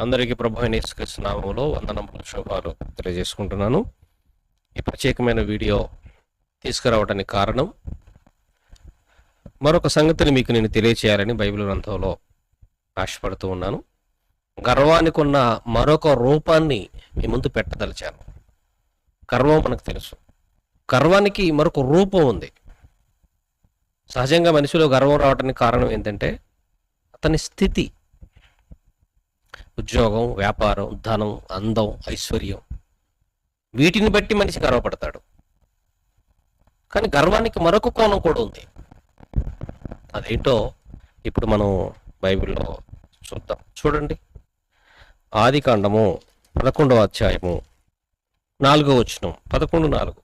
అందరికీ ప్రభు అయిన యేసుక్రీస్తు వందనములు శుభాలు తెలియజేసుకుంటున్నాను. ఈ ప్రత్యేకమైన వీడియో తీసుకురావడానికి కారణం మరొక సంగతిని మీకు నేను తెలియచేయాలని బైబిల్ గ్రంథంలో ఆశపడుతూ ఉన్నాను. గర్వానికి ఉన్న మరొక రూపాన్ని మీ ముందు పెట్టదలిచాను. గర్వం మనకు తెలుసు. గర్వానికి మరొక రూపం ఉంది. సహజంగా మనిషిలో గర్వం రావడానికి కారణం ఏంటంటే అతని స్థితి ఉద్యోగం వ్యాపారం ధనం అందం ఐశ్వర్యం. వీటిని బట్టి మనిషి గర్వపడతాడు. కానీ గర్వానికి మరొక కోణం కూడా ఉంది. అదేంటో ఇప్పుడు మనం బైబిల్లో చూద్దాం. చూడండి. ఆది కాండము పదకొండవ అధ్యాయము నాలుగో వచనం. పదకొండు నాలుగు.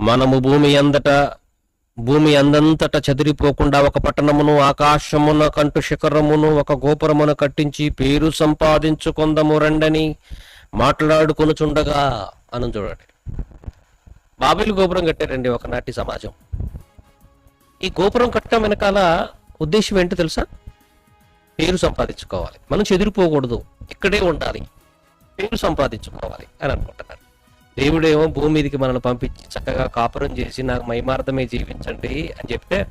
మనము భూమి అందట భూమి అందంతట చెదిరిపోకుండా ఒక పట్టణమును ఆకాశమున కంటు శిఖరమును ఒక గోపురమును కట్టించి పేరు సంపాదించుకొందము రండని మాట్లాడుకొనుచుండగా అని చూడండి. బాబిలు గోపురం కట్టారండి ఒకనాటి సమాజం. ఈ గోపురం కట్టడం వెనకాల ఉద్దేశం ఏంటో తెలుసా? పేరు సంపాదించుకోవాలి. మనం చెదిరిపోకూడదు. ఇక్కడే ఉండాలి. పేరు సంపాదించుకోవాలి అని అనుకుంటున్నారు. దేవుడేమో భూమి మీదకి మనల్ని పంపించి చక్కగా కాపురం చేసి నాకు మైమార్థమే జీవించండి అని చెప్తే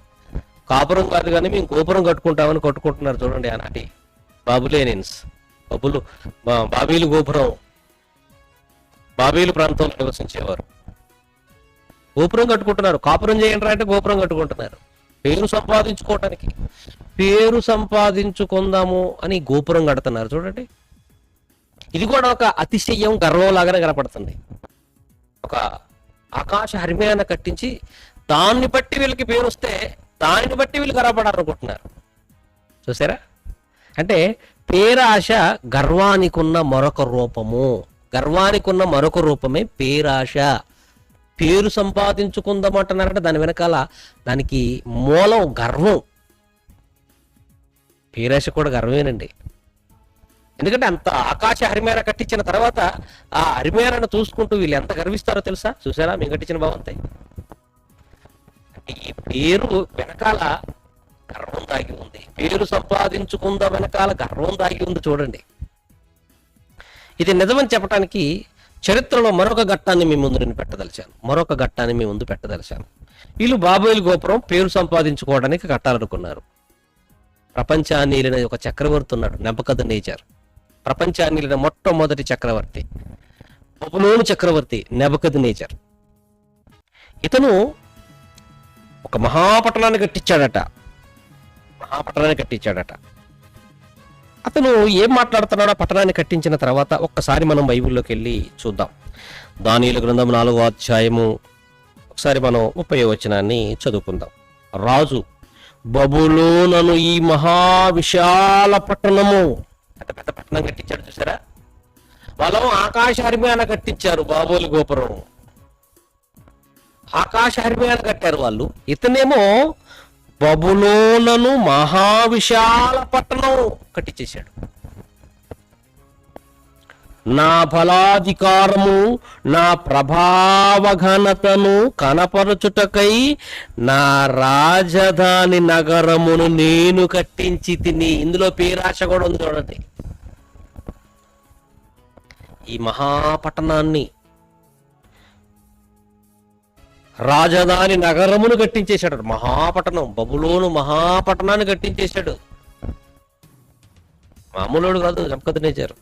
కాపురం కాదు కానీ మేము గోపురం కట్టుకుంటామని కట్టుకుంటున్నారు చూడండి ఆనాటి బాబులేనిన్స్ బబులు బాబీలు గోపురం. బాబీలు ప్రాంతంలో నివసించేవారు. గోపురం కట్టుకుంటున్నారు. కాపురం చేయండి అంటే గోపురం కట్టుకుంటున్నారు. పేరు సంపాదించుకోవటానికి. పేరు సంపాదించుకుందాము అని గోపురం కడుతున్నారు చూడండి. ఇది కూడా ఒక అతిశయం గర్వం లాగానే కనపడుతుంది. ఒక ఆకాశ హరిమయాన్ని కట్టించి దాన్ని బట్టి వీళ్ళకి పేరు వస్తే దానిని బట్టి వీళ్ళు గర్వపడాలనుకుంటున్నారు. చూసారా? అంటే పేరాశ గర్వానికున్న మరొక రూపము. గర్వానికున్న మరొక రూపమే పేరాశ. పేరు సంపాదించుకుందామంటున్నారంటే దాని వెనకాల దానికి మూలం గర్వం. పేరాశ కూడా గర్వమేనండి. ఎందుకంటే అంత ఆకాశ హరిమేర కట్టించిన తర్వాత ఆ హరిమేరను చూసుకుంటూ వీళ్ళు ఎంత గర్విస్తారో తెలుసా? చూసారా? మేము కట్టించిన బాగుంటాయి ఈ పేరు వెనకాల గర్వం దాగి ఉంది. పేరు సంపాదించుకుందా వెనకాల గర్వం దాగి ఉంది చూడండి. ఇది నిజమని చెప్పడానికి చరిత్రలో మరొక ఘట్టాన్ని మీ ముందు నేను పెట్టదలిచాను. మరొక ఘట్టాన్ని మీ ముందు పెట్టదలిచాను. వీళ్ళు బాబోయిలు గోపురం పేరు సంపాదించుకోవడానికి కట్టాలనుకున్నారు. ప్రపంచాన్ని ఒక చక్రవర్తి ఉన్నాడు. నెపకథ నేచర్. ప్రపంచాన్ని మొట్టమొదటి చక్రవర్తి బబులోను చక్రవర్తి నెబకద్ నేచర్ ఇతను ఒక మహాపట్టణాన్ని కట్టించాడట. మహాపట్టణాన్ని కట్టించాడట. అతను ఏం మాట్లాడుతున్నాడో పట్టణాన్ని కట్టించిన తర్వాత ఒక్కసారి మనం బైబిల్లోకి వెళ్ళి చూద్దాం. దానియుల గ్రంథం నాలుగో అధ్యాయము ఒకసారి మనం ముప్పై వచనాన్ని చదువుకుందాం. రాజు బబులోనను ఈ మహా విశాల పట్టణము పెద్ద పెద్ద పట్టణం కట్టించాడు చూసారా? వాళ్ళు ఆకాశ హరిమాన కట్టించారు బాబోలు గోపురం. ఆకాశ హరిమాన కట్టారు వాళ్ళు. ఇతనేమో బబులోనను మహావిశాల పట్టణం కట్టించేశాడు. నా బలాధికారము నా ప్రభావ ఘనతను కనపరచుటకై నా రాజధాని నగరమును నేను కట్టించి తిని. ఇందులో పేరాశ కూడా ఉంది చూడండి. ఈ మహాపట్టణాన్ని రాజధాని నగరమును కట్టించేశాడు మహాపట్టణం బబులోను మహాపట్టణాన్ని కట్టించేశాడు మామూలుడు కాదు నెమ్మకదనేచారు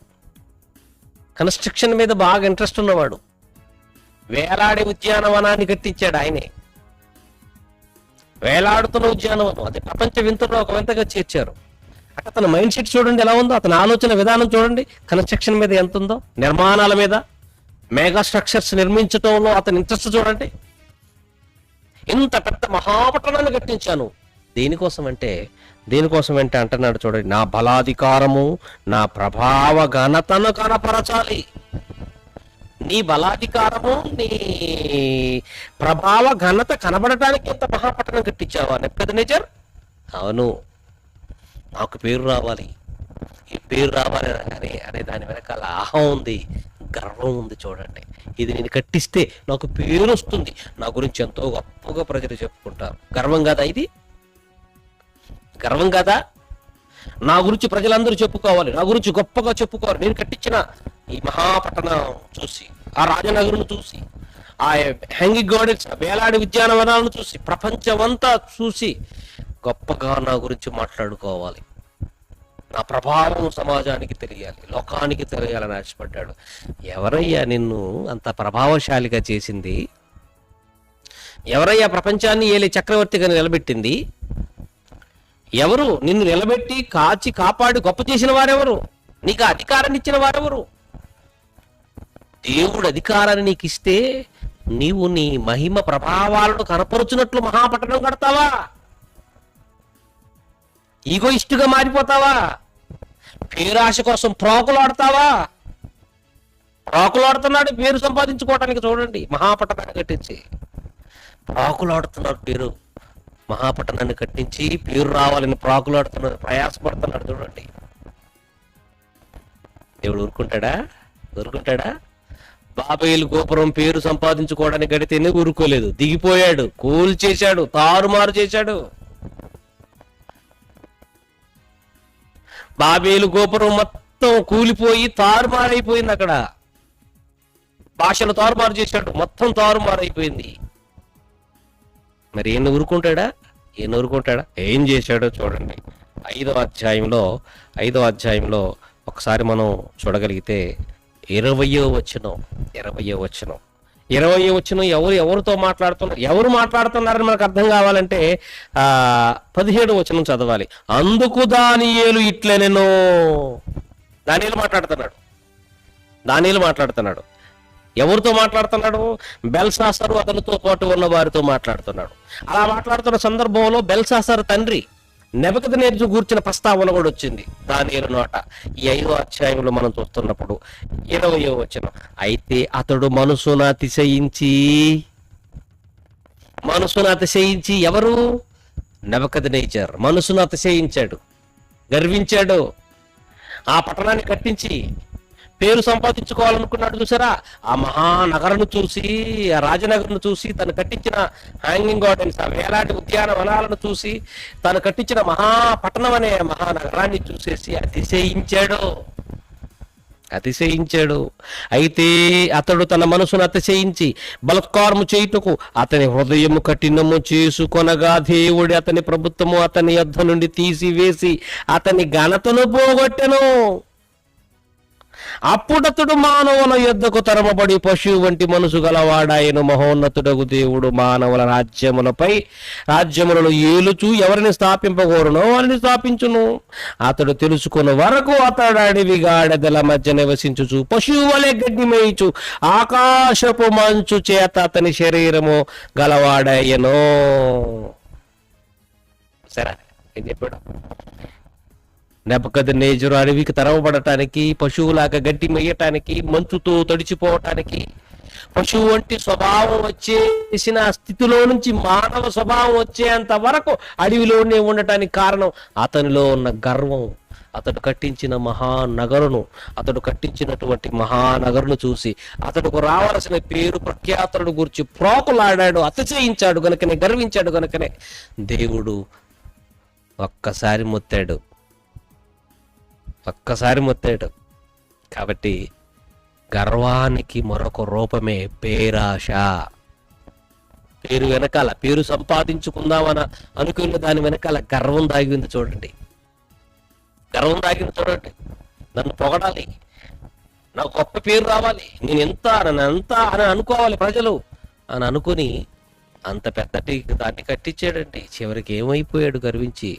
కన్స్ట్రక్షన్ మీద బాగా ఇంట్రెస్ట్ ఉన్నవాడు. వేలాడే ఉద్యానవనాన్ని కట్టించాడు ఆయనే. వేలాడుతున్న ఉద్యానవనం అది ప్రపంచ వింతలో ఒక వింతగా చేర్చారు. అతని మైండ్ సెట్ చూడండి ఎలా ఉందో అతని ఆలోచన విధానం చూడండి. కన్స్ట్రక్షన్ మీద ఎంత ఉందో నిర్మాణాల మీద మెగా స్ట్రక్చర్స్ నిర్మించడంలో అతని ఇంట్రెస్ట్ చూడండి. ఇంత పెద్ద మహాపట్టణాన్ని కట్టించాను. దేనికోసం అంటే దేనికోసం అంటే అంటున్నాడు చూడండి నా బలాధికారము నా ప్రభావ ఘనతను కనపరచాలి. నీ బలాధికారము నీ ప్రభావ ఘనత కనబడటానికి ఇంత మహాపట్టణం కట్టించావా? నెప్పది నేచర్? అవును. నాకు పేరు రావాలి. ఈ పేరు రావాలి అనగానే అనే దాని వెనకాల ఆహం ఉంది గర్వం ఉంది చూడండి. ఇది నేను కట్టిస్తే నాకు పేరు వస్తుంది. నా గురించి ఎంతో గొప్పగా ప్రజలు చెప్పుకుంటారు. గర్వం కదా ఇది? గర్వం కదా? నా గురించి ప్రజలందరూ చెప్పుకోవాలి. నా గురించి గొప్పగా చెప్పుకోవాలి. నేను కట్టించిన ఈ మహాపట్టణం చూసి ఆ రాజనగరును చూసి ఆ హ్యాంగింగ్ గార్డెన్స్ వేలాడి ఉద్యానవనాలను చూసి ప్రపంచమంతా చూసి గొప్పగా నా గురించి మాట్లాడుకోవాలి. నా ప్రభావం సమాజానికి తెలియాలి లోకానికి తెలియాలని ఆశపడ్డాడు. ఎవరయ్యా నిన్ను అంత ప్రభావశాలిగా చేసింది? ఎవరయ్యా ప్రపంచాన్ని ఏలి చక్రవర్తిగా నిలబెట్టింది? ఎవరు? నిన్ను నిలబెట్టి కాచి కాపాడి గొప్ప చేసిన వారెవరు? నీకు అధికారాన్ని ఇచ్చిన వారెవరు? దేవుడు అధికారాన్ని నీకు ఇస్తే నీవు నీ మహిమ ప్రభావాలను కనపరుచున్నట్లు మహాపట్టణం కడతావా? ఈగోయిస్టుగా మారిపోతావా? పేరాశ కోసం ప్రోకులాడతావా ప్రోకులాడుతున్నాడు పేరు సంపాదించుకోవటానికి చూడండి మహాపట్టణాన్ని కట్టించి. ప్రాకులాడుతున్నాడు పేరు మహాపట్టణాన్ని కట్టించి పేరు రావాలని ప్రాకులాడుతున్నాడు ప్రయాసపడుతున్నాడు చూడండి. దేవుడు ఊరుకుంటాడా? ఊరుకుంటాడా? బాబేలు గోపురం పేరు సంపాదించుకోవడానికి గడితేనే ఊరుకోలేదు? దిగిపోయాడు కూల్ చేశాడు తారుమారు చేశాడు. బాబేలు గోపురం మొత్తం కూలిపోయి తారుమారైపోయింది అక్కడ. భాషలు తారుమారు చేశాడు మొత్తం తారుమారు అయిపోయింది మరి ఏం ఊరుకుంటాడా? ఏం ఊరుకుంటాడా? ఏం చేశాడో చూడండి. ఐదో అధ్యాయంలో ఐదో అధ్యాయంలో ఒకసారి మనం చూడగలిగితే ఇరవయో వచనం ఇరవయో వచనం. ఇరవై వచ్చిన ఎవరు ఎవరితో మాట్లాడుతున్నారు ఎవరు మాట్లాడుతున్నారని మనకు అర్థం కావాలంటే ఆ పదిహేడు వచనం చదవాలి. అందుకు దానియేలు నేను. దానిలో మాట్లాడుతున్నాడు. దానియలు మాట్లాడుతున్నాడు. ఎవరితో మాట్లాడుతున్నాడు? బెల్సాసరు అతనితో పాటు ఉన్న వారితో మాట్లాడుతున్నాడు. అలా మాట్లాడుతున్న సందర్భంలో బెల్సాసర్ తండ్రి నెబకద నేర్చు గూర్చిన ప్రస్తావన కూడా వచ్చింది. దాని నోట ఈ ఐదో అధ్యాయంలో మనం చూస్తున్నప్పుడు ఇరవయో వచ్చిన అయితే అతడు మనసును అతిశయించి మనసును అతిశయించి ఎవరు? నెబకద నేచర్ మనసును అతిశయించాడు. గర్వించాడు. ఆ పట్టణాన్ని కట్టించి పేరు సంపాదించుకోవాలనుకున్నాడు చూసారా? ఆ మహానగరను చూసి ఆ రాజనగర్ను చూసి తను కట్టించిన హ్యాంగింగ్ గార్డెన్స్ ఆ వేలాటి ఉద్యానవనాలను చూసి తను కట్టించిన మహాపట్టణం అనే మహానగరాన్ని చూసేసి అతిశయించాడు. అతిశయించాడు. అయితే అతడు తన మనసును అతిశయించి బలత్కారము చేయుటకు అతని హృదయము కఠినము చేసుకొనగా దేవుడి అతని ప్రభుత్వము అతని యుద్ధ నుండి తీసివేసి అతని ఘనతను పోగొట్టెను. అప్పుడతడు మానవుల యుద్ధకు తరమబడి పశువు వంటి మనసు గలవాడాయను మహోన్నతుడగు దేవుడు మానవుల రాజ్యములపై రాజ్యములను ఏలుచు ఎవరిని స్థాపింపగోరునో వారిని స్థాపించును. అతడు తెలుసుకున్న వరకు అతడు అడవి గాడెదల మధ్య నివసించుచు పశువు వలె గడ్డిమేయచు ఆకాశపు మంచు చేత అతని శరీరము గలవాడాయను. సరే ఇది చెప్పాడు. నెపకద నేజరు అడవికి తరవబడటానికి పశువులాగా గడ్డి మేయటానికి మంచుతో తడిచిపోవటానికి పశువు వంటి స్వభావం వచ్చేసిన స్థితిలో నుంచి మానవ స్వభావం వచ్చేంత వరకు అడవిలోనే ఉండటానికి కారణం అతనిలో ఉన్న గర్వం. అతడు కట్టించిన మహానగరును అతడు కట్టించినటువంటి మహానగరును చూసి అతడుకు రావాల్సిన పేరు ప్రఖ్యాతులను గురించి ప్రోకులాడాడు అతిశయించాడు గనుకనే గర్వించాడు గనుకనే. దేవుడు ఒక్కసారి మొత్తాడు. ఒక్కసారి మొత్తాడు. కాబట్టి గర్వానికి మరొక రూపమే పేరాశ. పేరు వెనకాల పేరు సంపాదించుకుందామన అనుకున్న దాని వెనకాల గర్వం దాగింది చూడండి. గర్వం దాగింది చూడండి. నన్ను పొగడాలి. నాకు గొప్ప పేరు రావాలి. నేను ఎంత నన్ను ఎంత అని అనుకోవాలి ప్రజలు. అని అనుకుని అంత పెద్దటి దాన్ని కట్టించాడండి. చివరికి ఏమైపోయాడు గర్వించి?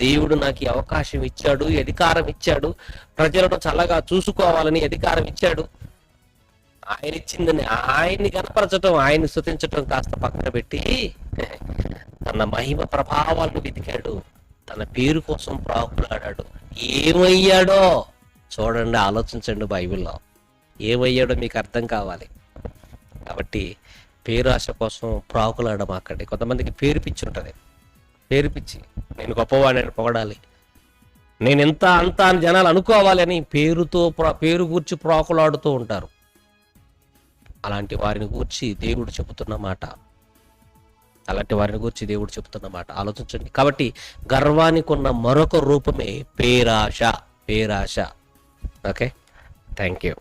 దేవుడు నాకు అవకాశం ఇచ్చాడు అధికారం ఇచ్చాడు. ప్రజలను చల్లగా చూసుకోవాలని అధికారం ఇచ్చాడు. ఆయన ఇచ్చిందని ఆయన్ని కనపరచడం ఆయన్ని స్థుతించటం కాస్త పక్కన పెట్టి తన మహిమ ప్రభావాలను వెతికాడు. తన పేరు కోసం ప్రాకులాడాడు. ఏమయ్యాడో చూడండి ఆలోచించండి బైబిల్లో. ఏమయ్యాడో మీకు అర్థం కావాలి. కాబట్టి పేరు ఆశ కోసం ప్రాకులాడమాకండి. కొంతమందికి పేరు పిచ్చి ఉంటుంది. పేరుపిచ్చి నేను గొప్పవాడిని పొగడాలి. నేను ఎంత అంత అని జనాలు అనుకోవాలి అని పేరుతో పేరు గూర్చి ప్రాకులాడుతూ ఉంటారు. అలాంటి వారిని గూర్చి దేవుడు చెబుతున్న మాట. అలాంటి వారిని గురించి దేవుడు చెప్తున్నమాట ఆలోచించండి. కాబట్టి గర్వానికి ఉన్న మరొక రూపమే పేరాశ పేరాశ. ఓకే? Thank you